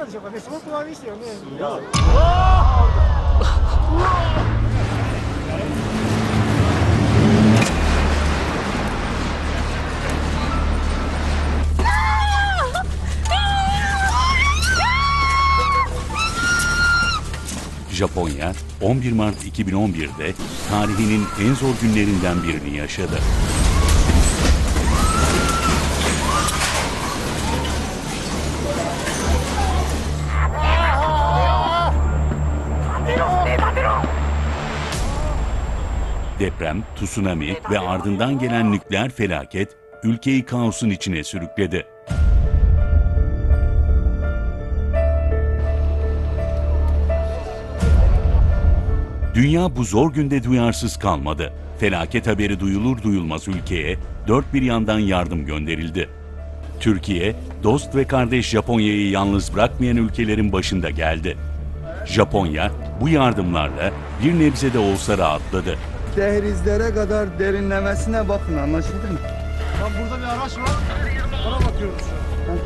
かがでしょうかね、相当あれでしたよね。 Japonya 11 Mart 2011'de tarihinin en zor günlerinden birini yaşadı. Deprem, tsunami ve ardından gelen nükleer felaket ülkeyi kaosun içine sürükledi. Dünya bu zor günde duyarsız kalmadı. Felaket haberi duyulur duyulmaz ülkeye dört bir yandan yardım gönderildi. Türkiye, dost ve kardeş Japonya'yı yalnız bırakmayan ülkelerin başında geldi. Japonya bu yardımlarla bir nebze de olsa rahatladı. Dehlizlere kadar derinlemesine bakın anlaşıldı mı? Lan burada bir araç var. Ona bakıyoruz şu an.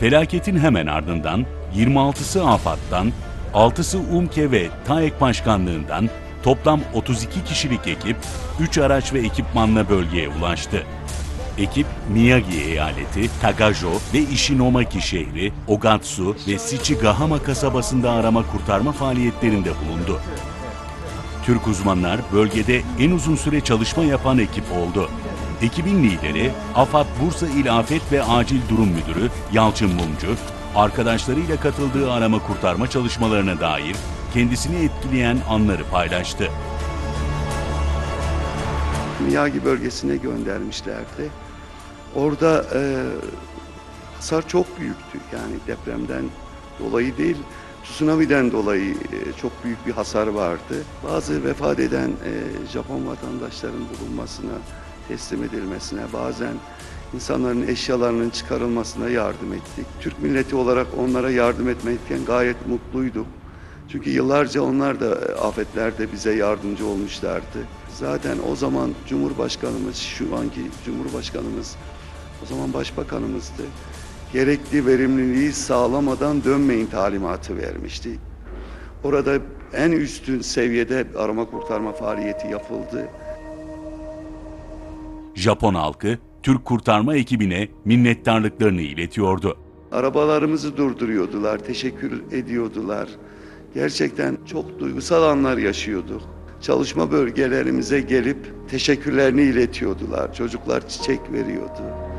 Felaketin hemen ardından 26'sı AFAD'dan, 6'sı UMKE ve TAEK Başkanlığından toplam 32 kişilik ekip 3 araç ve ekipmanla bölgeye ulaştı. Ekip Miyagi eyaleti, Tagajo ve Ishinomaki şehri, Ogatsu ve Shichigahama kasabasında arama kurtarma faaliyetlerinde bulundu. Türk uzmanlar bölgede en uzun süre çalışma yapan ekip oldu. Ekibin lideri AFAD Bursa İl Afet ve Acil Durum Müdürü Yalçın Mumcu, arkadaşlarıyla katıldığı arama kurtarma çalışmalarına dair kendisini etkileyen anları paylaştı. Miyagi bölgesine göndermişlerdi. Orada e, hasar çok büyüktü. Yani depremden dolayı değil, tsunami'den dolayı e, çok büyük bir hasar vardı. Bazı vefat eden e, Japon vatandaşların bulunmasına, teslim edilmesine, bazen insanların eşyalarının çıkarılmasına yardım ettik. Türk milleti olarak onlara yardım etmekten gayet mutluyduk. Çünkü yıllarca onlar da e, afetlerde bize yardımcı olmuşlardı. Zaten o zaman Cumhurbaşkanımız, şu anki Cumhurbaşkanımız, o zaman Başbakanımızdı. Gerekli verimliliği sağlamadan dönmeyin talimatı vermişti. Orada en üstün seviyede arama kurtarma faaliyeti yapıldı. Japon halkı Türk kurtarma ekibine minnettarlıklarını iletiyordu. Arabalarımızı durduruyordular, teşekkür ediyordular. Gerçekten çok duygusal anlar yaşıyorduk. Çalışma bölgelerimize gelip teşekkürlerini iletiyordular. Çocuklar çiçek veriyordu.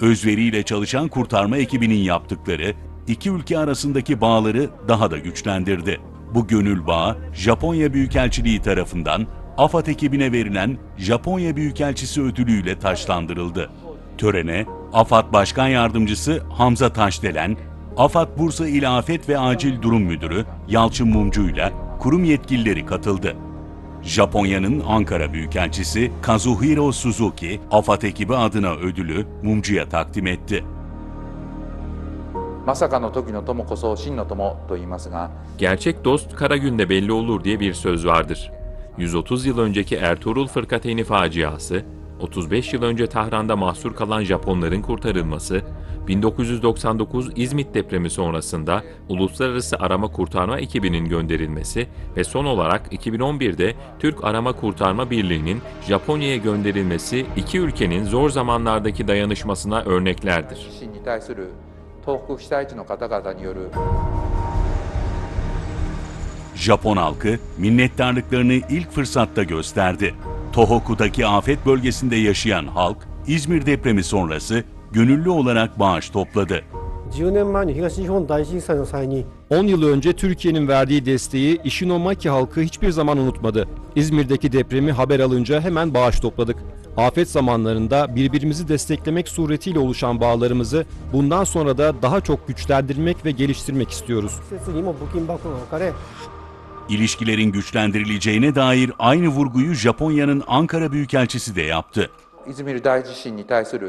Özveriyle çalışan kurtarma ekibinin yaptıkları iki ülke arasındaki bağları daha da güçlendirdi. Bu gönül bağı Japonya Büyükelçiliği tarafından AFAD ekibine verilen Japonya Büyükelçisi ödülüyle taşlandırıldı. Törene AFAD Başkan Yardımcısı Hamza Taşdelen, AFAD Bursa İl Afet ve Acil Durum Müdürü Yalçın Mumcu ile kurum yetkilileri katıldı. Japonya'nın Ankara Büyükelçisi Kazuhiro Suzuki, AFAD ekibi adına ödülü Mumcu'ya takdim etti. Gerçek dost kara günde belli olur diye bir söz vardır. 130 yıl önceki Ertuğrul Fırkateyni faciası, 35 yıl önce Tahran'da mahsur kalan Japonların kurtarılması, 1999 İzmit depremi sonrasında Uluslararası Arama Kurtarma ekibinin gönderilmesi ve son olarak 2011'de Türk Arama Kurtarma Birliği'nin Japonya'ya gönderilmesi iki ülkenin zor zamanlardaki dayanışmasına örneklerdir. Japon halkı minnettarlıklarını ilk fırsatta gösterdi. Tohoku'daki afet bölgesinde yaşayan halk, İzmir depremi sonrası gönüllü olarak bağış topladı. 10 yıl önce Türkiye'nin verdiği desteği Işinomaki halkı hiçbir zaman unutmadı. İzmir'deki depremi haber alınca hemen bağış topladık. Afet zamanlarında birbirimizi desteklemek suretiyle oluşan bağlarımızı bundan sonra da daha çok güçlendirmek ve geliştirmek istiyoruz. İlişkilerin güçlendirileceğine dair aynı vurguyu Japonya'nın Ankara Büyükelçisi de yaptı.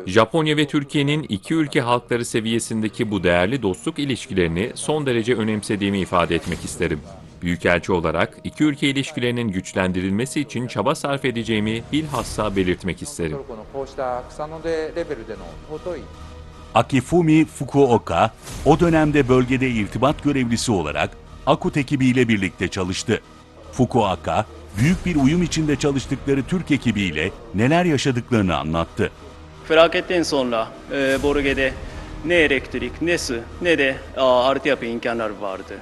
Japonya ve Türkiye'nin iki ülke halkları seviyesindeki bu değerli dostluk ilişkilerini son derece önemsediğimi ifade etmek isterim. Büyükelçi olarak iki ülke ilişkilerinin güçlendirilmesi için çaba sarf edeceğimi bilhassa belirtmek isterim. Akifumi Fukuoka, o dönemde bölgede irtibat görevlisi olarak AKUT ekibiyle birlikte çalıştı. Fukuoka, büyük bir uyum içinde çalıştıkları Türk ekibiyle neler yaşadıklarını anlattı. Felaketten sonra e, bölgede ne elektrik, ne su, ne de a, altyapı imkanları vardı.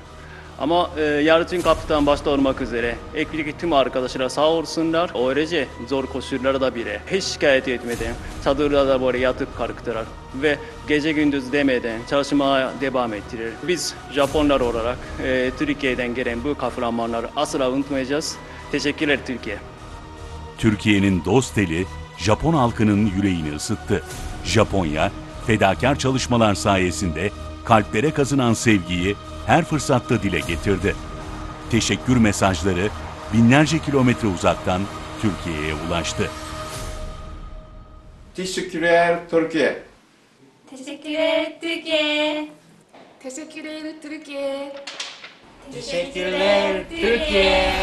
Ama e, Yalçın Kaptan başta olmak üzere ekipteki tüm arkadaşlar sağ olsunlar. Öylece zor koşullarda bile hiç şikayet etmeden çadırlarda böyle yatıp kalktılar. Ve gece gündüz demeden çalışmaya devam ettiler. Biz Japonlar olarak e, Türkiye'den gelen bu kahramanları asla unutmayacağız. Teşekkürler Türkiye. Türkiye'nin dost eli Japon halkının yüreğini ısıttı. Japonya, fedakar çalışmalar sayesinde kalplere kazınan sevgiyi her fırsatta dile getirdi. Teşekkür mesajları binlerce kilometre uzaktan Türkiye'ye ulaştı. Teşekkürler Türkiye. Teşekkürler Türkiye. Teşekkürler Türkiye. Teşekkürler Türkiye.